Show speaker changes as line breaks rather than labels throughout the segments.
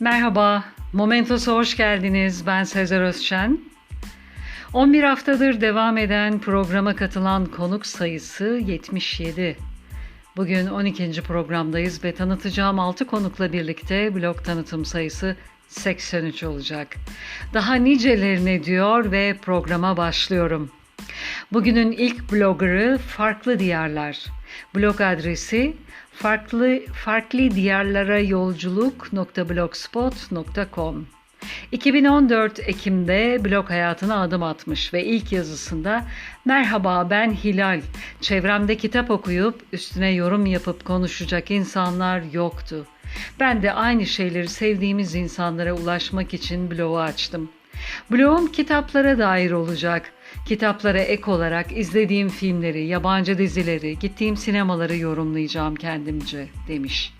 Merhaba, Momentos'a hoş geldiniz. Ben Sezer Özçen. 11 haftadır devam eden programa katılan konuk sayısı 77. Bugün 12. programdayız ve tanıtacağım 6 konukla birlikte blog tanıtım sayısı 83 olacak. Daha nicelerine diyor ve programa başlıyorum. Bugünün ilk bloggerı Farklı Diyarlar. Blog adresi farklı farklı diyarlara yolculuk.blogspot.com 2014 Ekim'de blog hayatına adım atmış ve ilk yazısında Merhaba ben Hilal. Çevremde kitap okuyup üstüne yorum yapıp konuşacak insanlar yoktu. Ben de aynı şeyleri sevdiğimiz insanlara ulaşmak için blogu açtım. Blogum kitaplara dair olacak. Kitaplara ek olarak izlediğim filmleri, yabancı dizileri, gittiğim sinemaları yorumlayacağım kendimce demiş.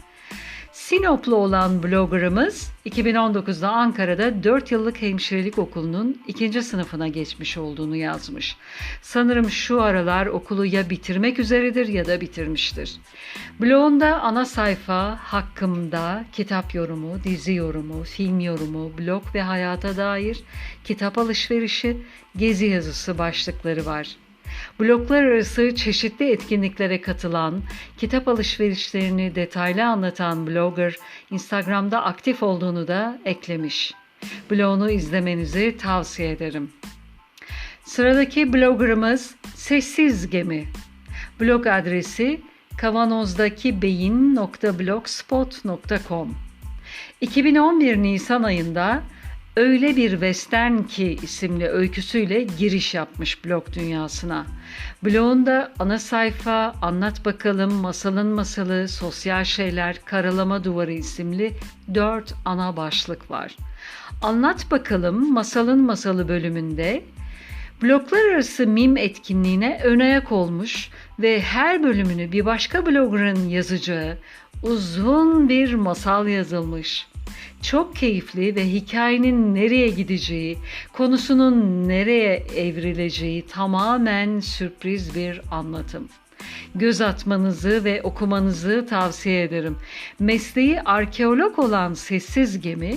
Sinoplu olan bloggerımız 2019'da Ankara'da 4 yıllık hemşirelik okulunun ikinci sınıfına geçmiş olduğunu yazmış. Sanırım şu aralar okulu ya bitirmek üzeredir ya da bitirmiştir. Blogunda ana sayfa hakkımda kitap yorumu, dizi yorumu, film yorumu, blog ve hayata dair kitap alışverişi, gezi yazısı başlıkları var. Bloklar arası çeşitli etkinliklere katılan, kitap alışverişlerini detaylı anlatan blogger Instagram'da aktif olduğunu da eklemiş. Blogunu izlemenizi tavsiye ederim. Sıradaki bloggerımız Sessiz Gemi. Blog adresi kavanozdakibeyin.blogspot.com 2011 Nisan ayında Öyle bir Western ki isimli öyküsüyle giriş yapmış blog dünyasına. Blogunda ana sayfa, anlat bakalım, masalın masalı, sosyal şeyler, karalama duvarı isimli dört ana başlık var. Anlat bakalım masalın masalı bölümünde bloklar arası mim etkinliğine ön ayak olmuş ve her bölümünü bir başka blogger'ın yazacağı uzun bir masal yazılmış. Çok keyifli ve hikayenin nereye gideceği, konusunun nereye evrileceği tamamen sürpriz bir anlatım. Göz atmanızı ve okumanızı tavsiye ederim. Mesleği arkeolog olan Sessiz Gemi,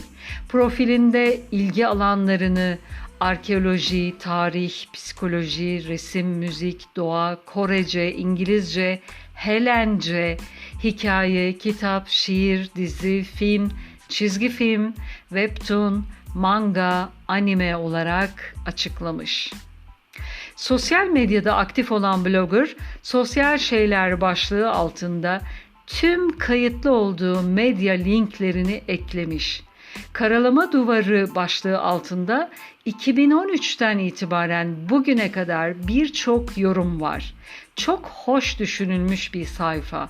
profilinde ilgi alanlarını arkeoloji, tarih, psikoloji, resim, müzik, doğa, Korece, İngilizce, Helence, hikaye, kitap, şiir, dizi, film, çizgi film, webtoon, manga, anime olarak açıklamış. Sosyal medyada aktif olan blogger, sosyal şeyler başlığı altında tüm kayıtlı olduğu medya linklerini eklemiş. Karalama duvarı başlığı altında 2013'ten itibaren bugüne kadar birçok yorum var. Çok hoş düşünülmüş bir sayfa.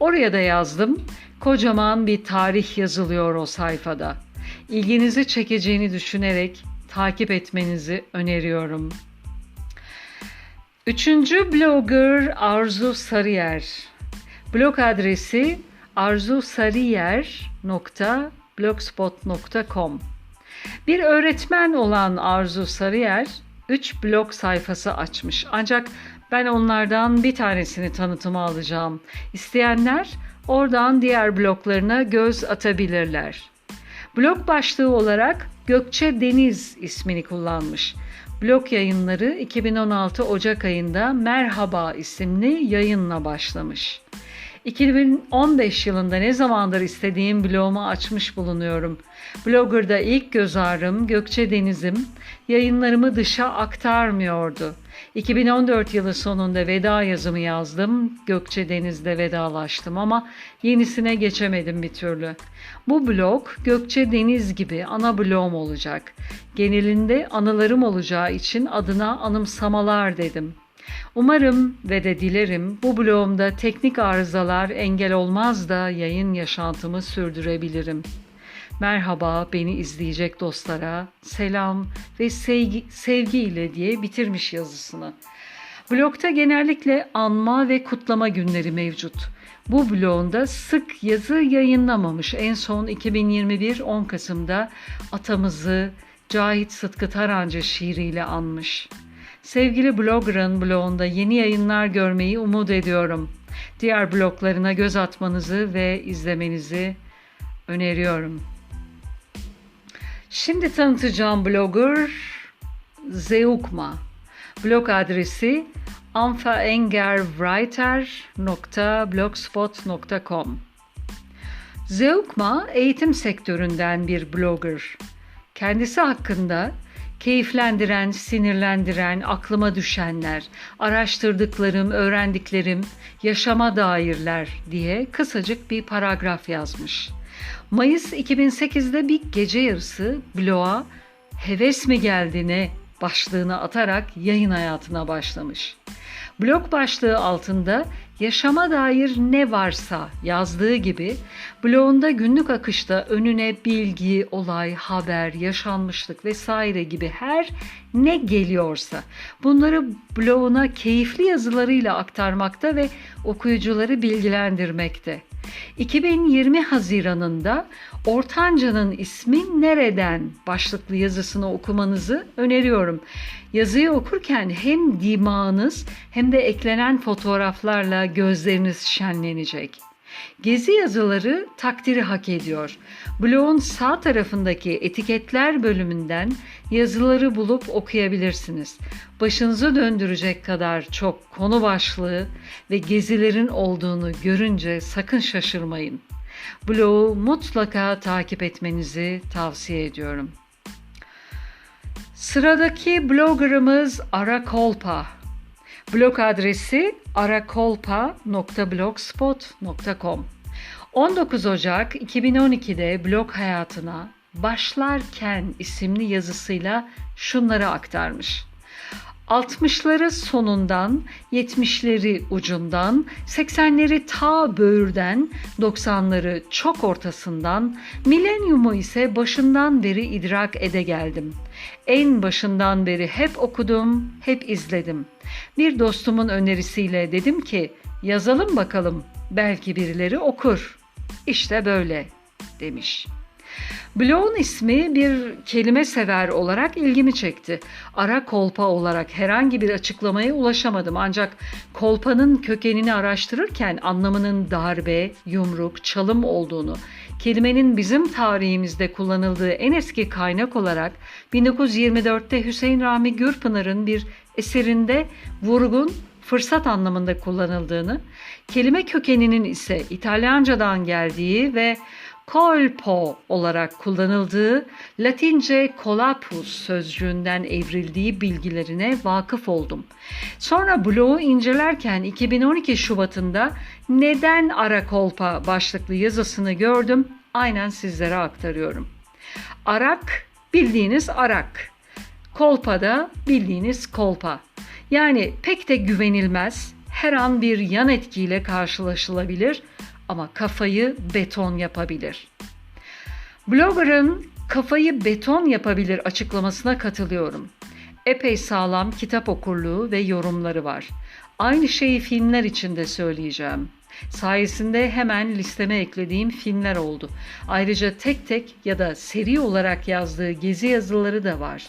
Oraya da yazdım. Kocaman bir tarih yazılıyor o sayfada. İlginizi çekeceğini düşünerek takip etmenizi öneriyorum. Üçüncü blogger Arzu Sarıyer. Blog adresi arzusariyer.blogspot.com Bir öğretmen olan Arzu Sarıyer 3 blog sayfası açmış. Ancak ben onlardan bir tanesini tanıtıma alacağım. İsteyenler oradan diğer bloklarına göz atabilirler. Blok başlığı olarak Gökçe Deniz ismini kullanmış. Blok yayınları 2016 Ocak ayında Merhaba isimli yayınla başlamış. 2015 yılında ne zamandır istediğim blogumu açmış bulunuyorum. Blogger'da ilk göz ağrım Gökçe Deniz'im yayınlarımı dışa aktarmıyordu. 2014 yılı sonunda veda yazımı yazdım. Gökçe Deniz'de vedalaştım ama yenisine geçemedim bir türlü. Bu blog Gökçe Deniz gibi ana blogum olacak. Genelinde anılarım olacağı için adına anımsamalar dedim. Umarım ve de dilerim bu blogumda teknik arızalar engel olmaz da yayın yaşantımı sürdürebilirim. Merhaba beni izleyecek dostlara selam ve sevgi, sevgiyle diye bitirmiş yazısını. Blogda genellikle anma ve kutlama günleri mevcut. Bu blogunda sık yazı yayınlamamış. En son 2021 10 Kasım'da atamızı Cahit Sıtkı Tarancı şiiriyle anmış. Sevgili blogger'ın blogunda yeni yayınlar görmeyi umut ediyorum. Diğer bloglarına göz atmanızı ve izlemenizi öneriyorum. Şimdi tanıtacağım blogger Zeukma. Blog adresi anfaengerwriter.blogspot.com Zeukma eğitim sektöründen bir blogger. Kendisi hakkında keyiflendiren, sinirlendiren, aklıma düşenler, araştırdıklarım, öğrendiklerim, yaşama dairler diye kısacık bir paragraf yazmış. Mayıs 2008'de bir gece yarısı bloğa heves mi geldi ne başlığını atarak yayın hayatına başlamış. Blog başlığı altında yaşama dair ne varsa yazdığı gibi blogunda günlük akışta önüne bilgi, olay, haber, yaşanmışlık vesaire gibi her ne geliyorsa bunları bloguna keyifli yazılarıyla aktarmakta ve okuyucuları bilgilendirmekte. 2020 Haziran'ında Ortanca'nın ismi nereden başlıklı yazısını okumanızı öneriyorum. Yazıyı okurken hem dimağınız hem de eklenen fotoğraflarla gözleriniz şenlenecek. Gezi yazıları takdiri hak ediyor. Bloğun sağ tarafındaki etiketler bölümünden yazıları bulup okuyabilirsiniz. Başınızı döndürecek kadar çok konu başlığı ve gezilerin olduğunu görünce sakın şaşırmayın. Bloğu mutlaka takip etmenizi tavsiye ediyorum. Sıradaki bloggerımız Ara Kolpa. Blog adresi arakolpa.blogspot.com 19 Ocak 2012'de blog hayatına Başlarken isimli yazısıyla şunları aktarmış. 60'ları sonundan, 70'leri ucundan, 80'leri ta böğürden, 90'ları çok ortasından, milenyumu ise başından beri idrak ede geldim. En başından beri hep okudum, hep izledim. Bir dostumun önerisiyle dedim ki, yazalım bakalım, belki birileri okur. İşte böyle demiş.'' Bloğun ismi bir kelime sever olarak ilgimi çekti. Ara kolpa olarak herhangi bir açıklamaya ulaşamadım ancak kolpanın kökenini araştırırken anlamının darbe, yumruk, çalım olduğunu, kelimenin bizim tarihimizde kullanıldığı en eski kaynak olarak 1924'te Hüseyin Rami Gürpınar'ın bir eserinde vurgun fırsat anlamında kullanıldığını, kelime kökeninin ise İtalyancadan geldiği ve colpo olarak kullanıldığı Latince colapus sözcüğünden evrildiği bilgilerine vakıf oldum. Sonra bloğu incelerken 2012 Şubat'ında neden ara kolpa başlıklı yazısını gördüm. Aynen sizlere aktarıyorum. Arak bildiğiniz arak. Kolpa da bildiğiniz kolpa. Yani pek de güvenilmez, her an bir yan etkiyle karşılaşılabilir ama kafayı beton yapabilir. Blogger'ın kafayı beton yapabilir açıklamasına katılıyorum. Epey sağlam kitap okurluğu ve yorumları var. Aynı şeyi filmler için de söyleyeceğim. Sayesinde hemen listeme eklediğim filmler oldu. Ayrıca tek tek ya da seri olarak yazdığı gezi yazıları da var.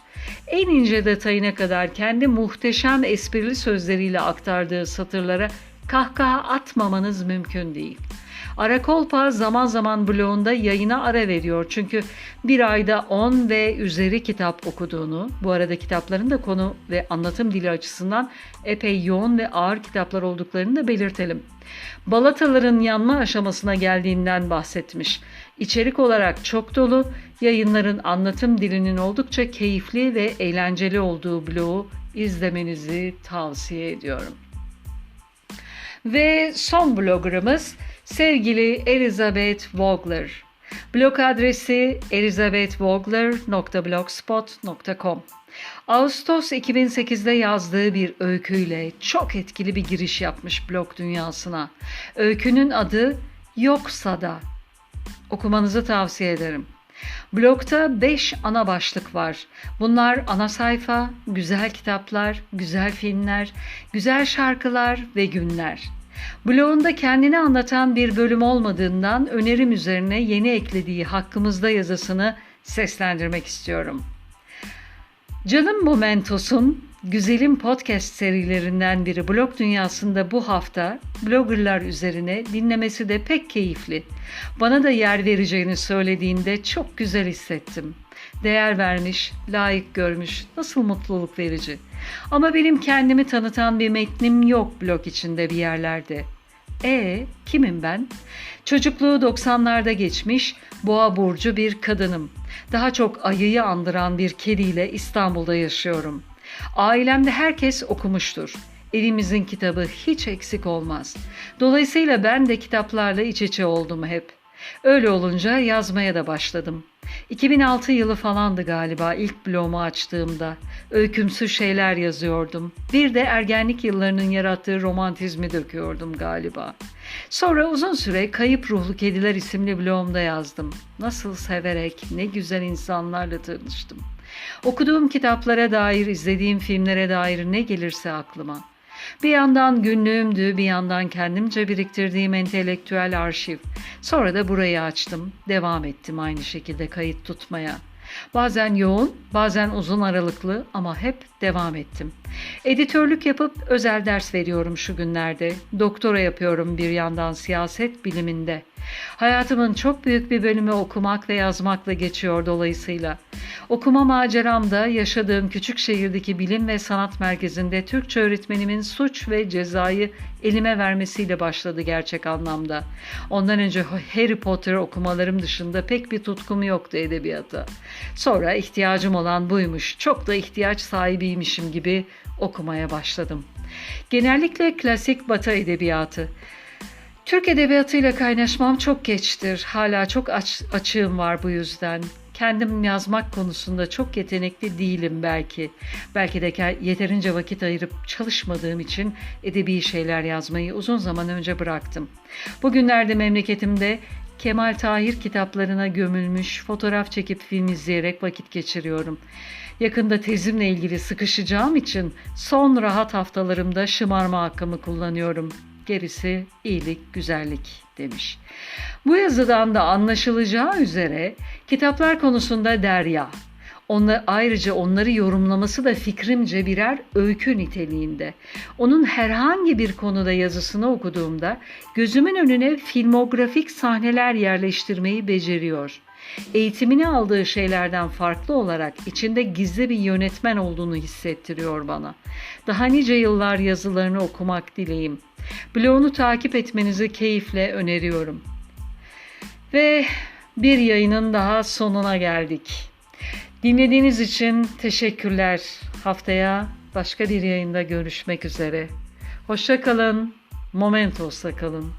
En ince detayına kadar kendi muhteşem esprili sözleriyle aktardığı satırlara kahkaha atmamanız mümkün değil. Arakolpa zaman zaman blogunda yayına ara veriyor. Çünkü bir ayda 10 ve üzeri kitap okuduğunu, bu arada kitapların da konu ve anlatım dili açısından epey yoğun ve ağır kitaplar olduklarını da belirtelim. Balataların yanma aşamasına geldiğinden bahsetmiş. İçerik olarak çok dolu, yayınların anlatım dilinin oldukça keyifli ve eğlenceli olduğu blogu izlemenizi tavsiye ediyorum. Ve son bloggerımız sevgili Elizabeth Vogler. Blog adresi elizabethvogler.blogspot.com Ağustos 2008'de yazdığı bir öyküyle çok etkili bir giriş yapmış blog dünyasına. Öykünün adı Yoksa da. Okumanızı tavsiye ederim. Blogda 5 ana başlık var. Bunlar ana sayfa, güzel kitaplar, güzel filmler, güzel şarkılar ve günler. Blogunda kendini anlatan bir bölüm olmadığından önerim üzerine yeni eklediği Hakkımızda yazısını seslendirmek istiyorum. Canım Momentos'un Güzelim Podcast serilerinden biri blog dünyasında bu hafta bloggerlar üzerine dinlemesi de pek keyifli. Bana da yer vereceğini söylediğinde çok güzel hissettim. Değer vermiş, layık görmüş. Nasıl mutluluk verici. Ama benim kendimi tanıtan bir metnim yok blog içinde bir yerlerde. E kimim ben? Çocukluğu 90'larda geçmiş, boğa burcu bir kadınım. Daha çok ayıyı andıran bir kediyle İstanbul'da yaşıyorum. Ailemde herkes okumuştur. Evimizin kitabı hiç eksik olmaz. Dolayısıyla ben de kitaplarla iç içe oldum hep. Öyle olunca yazmaya da başladım. 2006 yılı falandı galiba ilk blogumu açtığımda. Öykümsü şeyler yazıyordum. Bir de ergenlik yıllarının yarattığı romantizmi döküyordum galiba. Sonra uzun süre Kayıp Ruhlu Kediler isimli blogumda yazdım. Nasıl severek, ne güzel insanlarla tanıştım. Okuduğum kitaplara dair, izlediğim filmlere dair ne gelirse aklıma. Bir yandan günlüğümdü, bir yandan kendimce biriktirdiğim entelektüel arşiv. Sonra da burayı açtım. Devam ettim aynı şekilde kayıt tutmaya. Bazen yoğun, bazen uzun aralıklı ama hep devam ettim. Editörlük yapıp özel ders veriyorum şu günlerde. Doktora yapıyorum bir yandan siyaset biliminde. Hayatımın çok büyük bir bölümü okumak ve yazmakla geçiyor dolayısıyla. Okuma maceramda yaşadığım küçük şehirdeki bilim ve sanat merkezinde Türkçe öğretmenimin suç ve cezayı elime vermesiyle başladı gerçek anlamda. Ondan önce Harry Potter okumalarım dışında pek bir tutkum yoktu edebiyata. Sonra ihtiyacım olan buymuş. Çok da ihtiyaç sahibiymişim gibi okumaya başladım. Genellikle klasik batı edebiyatı. Türk edebiyatıyla kaynaşmam çok geçtir. Hala çok aç, açığım var bu yüzden. Kendim yazmak konusunda çok yetenekli değilim belki. Belki de yeterince vakit ayırıp çalışmadığım için edebi şeyler yazmayı uzun zaman önce bıraktım. Bugünlerde memleketimde Kemal Tahir kitaplarına gömülmüş, fotoğraf çekip film izleyerek vakit geçiriyorum. Yakında tezimle ilgili sıkışacağım için son rahat haftalarımda şımarma hakkımı kullanıyorum. Gerisi iyilik, güzellik demiş. Bu yazıdan da anlaşılacağı üzere kitaplar konusunda derya. Onlar, ayrıca onları yorumlaması da fikrimce birer öykü niteliğinde. Onun herhangi bir konuda yazısını okuduğumda gözümün önüne filmografik sahneler yerleştirmeyi beceriyor. Eğitimini aldığı şeylerden farklı olarak içinde gizli bir yönetmen olduğunu hissettiriyor bana. Daha nice yıllar yazılarını okumak dileyim. Blogunu takip etmenizi keyifle öneriyorum. Ve bir yayının daha sonuna geldik. Dinlediğiniz için teşekkürler. Haftaya başka bir yayında görüşmek üzere. Hoşça kalın. Momentos'ta kalın.